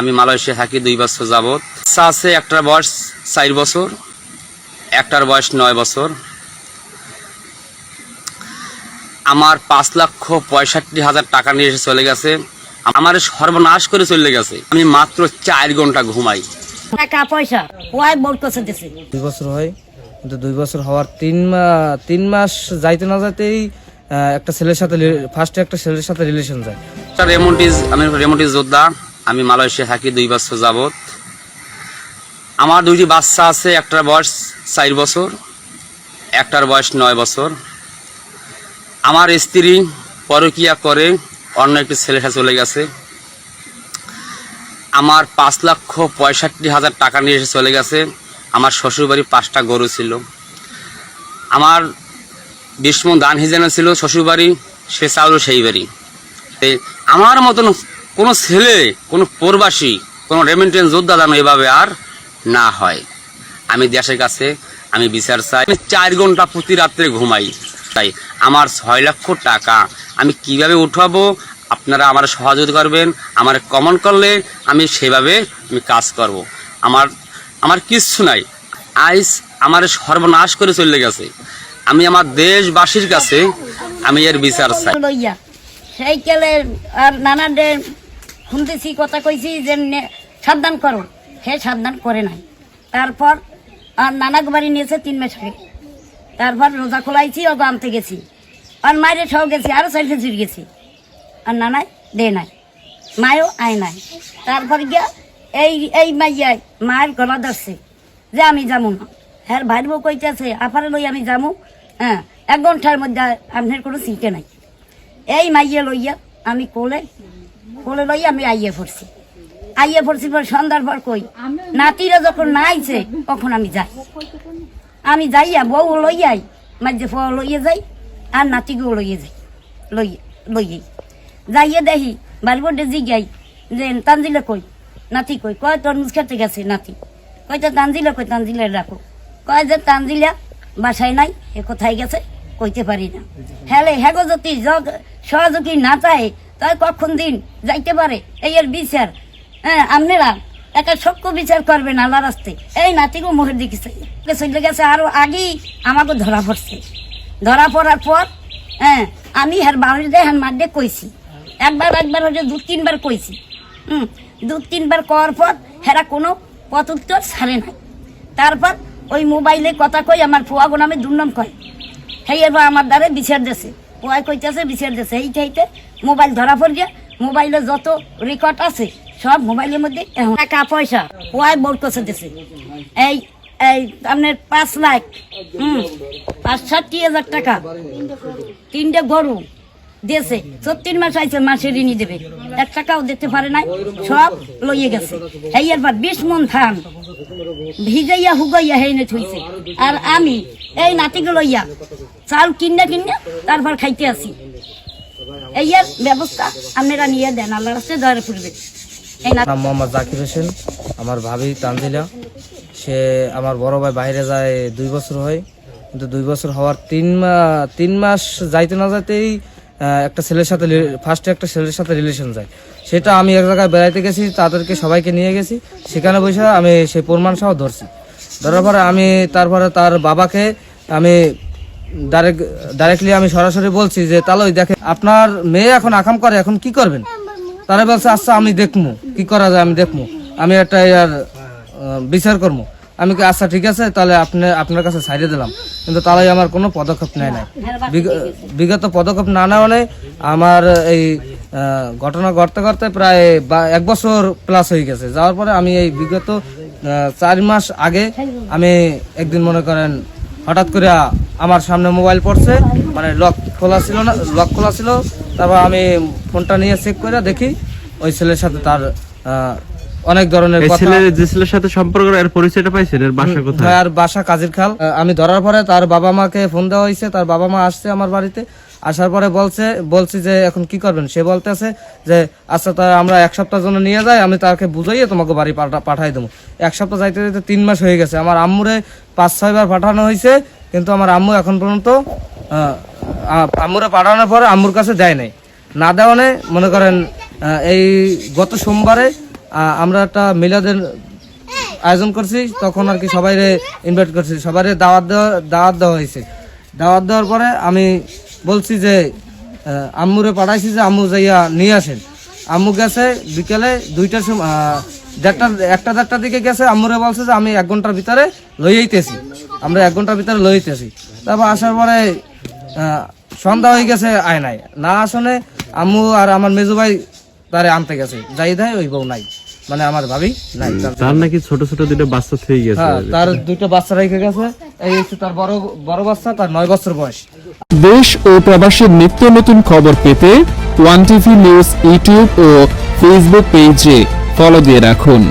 আমি মালয়েশিয়া থাকি দুই বছর যাবৎ। বাচ্চা আছে একটার বয়স চার বছর একটার বয়স নয় বছর। আমার পাঁচ লক্ষ পঁয়ষট্টি হাজার টাকা নিয়ে এসে চলে গেছে। আমার সর্বনাশ করে চলে গেছে। আমি মাত্র চার ঘণ্টা ঘুমাই। টাকা পয়সা দুই বছর হয় কিন্তু দুই বছর হওয়ার তিন তিন মাস যাইতে না যাইতেই একটা ছেলের সাথে ফার্স্টে একটা ছেলের সাথে রিলেশন যায়। রেমন্টিজ আমি রেমন্টিজ যোদ্ধা। আমি মালয়েশিয়া থাকি দুই বছর যাবৎ। আমার দুইটি বাচ্চা আছে, একটার বয়স চার বছর, একটার বয়স নয় বছর। আমার স্ত্রী পরকিয়া করে অন্য একটি সাথে চলে গেছে। আমার পাঁচ লক্ষ পঁয়ষট্টি হাজার টাকা নিয়ে এসে চলে গেছে। আমার শ্বশুরবাড়ি পাঁচটা গরু ছিল। আমার বিষ্ম দান হিজেনে ছিল শ্বশুরবাড়ি, সে চাউল সেই বাড়ি। আমার মতন কোনো ছেলে, কোনো প্রবাসী, কোনো রেমিটেন্স যোদ্ধা যেন এভাবে আর না হয়। আমি দেশের কাছে, আমি বিচার চাই। আমি চার ঘণ্টা প্রতি রাত্রে ঘুমাই। তাই আমার ছয় লক্ষ টাকা আমি কীভাবে উঠাবো? আপনারা আমার সহযোগিতা করবেন, আমার কমন করলে আমি সেভাবে আমি কাজ করব। আমার আমার কিচ্ছু নাই। আইস আমার সর্বনাশ করে চলে গেছে। আমি আমার দেশবাসীর কাছে আমি এর বিচার চাই। লইয়া। সেই কেলে আর নানাদের শুনতেছি, কথা কইছি যে সাবধান করো। সে সাবধান করে নাই। তারপর আর নানাক বাড়ি নিয়েছে তিন মাস আগে। তারপর রোজা খোলাইছি ও আনতে গেছি। আর মায়ের সহ গেছি, আরও চার কেজি গেছি। আর নানাই দে নাই, মায়ও আয় নাই। তারপর গিয়া এই এই মাইয়াই মায়ের গলা ধরছে যে আমি যাব না। হ্যাঁ ভাইর বউ কইতেছে, আপারে লই আমি যাব। হ্যাঁ এক ঘণ্টার মধ্যে আপনার কোনো সিটে নাই। এই মাইয়া লইয়া আমি কোলে কোলে লইয়া আমি আইয়ে পড়ছি। আইয়ে পড়ছি পর সন্ধ্যার পর কই? যখন আমি যাই। আমি যাইয়া বউ লইয়াই মাঝে ফ লইয়ে যাই, আর নাতিকেও লইয়ে যাই, লইয়ে যাইয়ে দেখি যে, তানজিলে কই? নাতি কই, কয় তরমুজ খেতে গেছে নাতি। কয়, তো তানজিলে কই, তানজিলে রাখো কয় যে, তানজিলা বাসায় নাই, এ কোথায় গেছে? কইতে পারি না। হ্যালে হ্যাগো যদি সহযোগী না চায় তাই কখন দিন? যাইতে পারে। এই এর বিচার। হ্যাঁ আপনারা একটা সক্য বিচার করবেন আল্লাহ রাস্তে। এই নাতিগো মোহের দিকে চলে গেছে? আরও আগেই আমাকে ধরা পড়ছে। ধরা পড়ার পর হ্যাঁ আমি হ্যার বাড়ির দিয়ে হ্যার মার দিয়ে কইছি। একবার একবার হচ্ছে দু, তিনবার কইছি। হুম, দু, তিনবার করার পর হেরা কোনো পথ উত্তর ছাড়ে নাই। তারপর ওই মোবাইলে কথা কই আমার ফুয়াগো নামে দুর্নাম কয়। হেই আমার দ্বারে বিচার দেছে পোয়াই কইতেছে, বিচার দেছে। এই চাইতে মোবাইল ধরা পড় গিয়া, মোবাইলে যত রেকর্ড আছে, সব মোবাইলের মধ্যে টাকা পয়সা পোয়াই বোর্ড করছে দেছে। এই এই, আপনার পাঁচ লাখ, হুম পাঁচ ষাটটি হাজার টাকা তিনটে গরু দিয়েছে। তিন মাস আইছে, মাসে ঋণই দেবে। এক টাকাও দিতে পারে নাই, সব লইয়ে গেছে। এই এবার বিশ মন ধান ভিজাইয়া, হুগাইয়া হেনে থইছে। আর আমি এই নাতিকে লইয়া চাল কিনে কিনে তারপর খাইতে আসি এই এর ব্যবস্থা আপনারা নিয়ে দেন আল্লাহ রাস্তায় দরে পড়বে নাম মোহাম্মদ জাকির হোসেন, আমার ভাবি তানজিলা। সে আমার বড় ভাই বাইরে যায় দুই বছর হয়, কিন্তু দুই বছর হওয়ার তিন তিন মাস যাইতে না যাইতেই একটা ছেলের সাথে ফার্স্টে একটা ছেলের সাথে রিলেশন যায়। সেটা আমি এক জায়গায় বেড়াইতে গেছি, তাদেরকে সবাইকে নিয়ে গেছি। সেখানে বসে আমি সেই প্রমাণ সহ ধরছি। ধরার পরে আমি, তারপরে তার বাবাকে আমি ডাইরেক্টলি আমি সরাসরি বলছি যে তাহলে ওই দেখে আপনার মেয়ে এখন আকাম করে, এখন কি করবেন? তারা বলছে আচ্ছা আমি দেখব কি করা যায়, আমি দেখব আমি একটা আর বিচার করব আমি কি আচ্ছা ঠিক আছে, তাহলে আপনি, আপনার কাছে সাইডে দিলাম। কিন্তু তারাই আমার কোনো পদক্ষেপ নেয় নাই। বিগ- বিগত পদক্ষেপ না নেওয়া নেই আমার এই ঘটনা ঘটতে ঘটতে প্রায় এক বছর প্লাস হয়ে গেছে। যাওয়ার পরে আমি এই বিগত চার মাস আগে আমি একদিন মনে করেন হঠাৎ করে আমার সামনে মোবাইল পড়ছে মানে লক খোলা ছিল না লক খোলা ছিল। তারপর আমি ফোনটা নিয়ে চেক করে দেখি ওই ছেলের সাথে তার অনেক ধরনের কথা। ছেলের যে ছেলের সাথে সম্পর্ক এর পরিচয়টা পাইছেন এর বাসা কোথায়? আর বাসা কাজের খাল। আমি ধরার পরে তার বাবা মাকে ফোন দেওয়া হয়েছে তার বাবা মা আসছে আমার বাড়িতে। আসার পরে বলছে বলছি যে এখন কি করবেন? সে বলতেছে যে আচ্ছা তা আমরা এক সপ্তাহ জন্য নিয়ে যাই আমি তাকে বুঝাইয়ে তোমাকে বাড়ি পাঠা- পাঠাই দেবো। এক সপ্তাহ যাইতে যাইতে তিন মাস হয়ে গেছে। আমার আম্মুরে পাঁচ ছয়বার পাঠানো হয়েছে কিন্তু আমার আম্মু এখন পর্যন্ত আম্মুরে পাঠানোর পরে আম্মুর কাছে দেয় নাই। না দেওয়ানে মনে করেন এই গত সোমবারে আমরা একটা মিলাদের আয়োজন করছি, তখন আর কি সবাই ইনভাইট করছি। সবাই দাওয়াত দেওয়া দাওয়াত দেওয়া হয়েছে। দাওয়াত দেওয়ার পরে আমি বলছি যে আম্মুরে পাঠাইছি যে আম্মু যাইয়া নিয়ে আসেন। আম্মু গেছে বিকেলে দুইটার সময় দেড়টা একটা দেড়টার দিকে গেছে, আম্মুরে বলছে যে আমি এক ঘণ্টার ভিতরে লইয়াইতেছি আমরা এক ঘণ্টার ভিতরে লইতেছি তারপর আসার পরে সন্ধ্যা হয়ে গেছে আয় নাই। না আসনে আম্মু আর আমার মেজু ভাই তারে আনতে গেছে। যাই দেয় ওই বউ নাই। মানে আমার ভাবি নাই। তার নাকি ছোট ছোট দুটো বাচ্চা থেকে গেছে। হ্যাঁ তার দুইটা বাচ্চা রেখে গেছে। এই হচ্ছে তার বড় বড় বাচ্চা তার নয় বছর বয়স। দেশ ও প্রবাসের নিত্য নতুন খবর পেতে ওয়ান টিভি নিউজ ইউটিউব ও ফেসবুক পেজে ফলো দিয়ে রাখুন।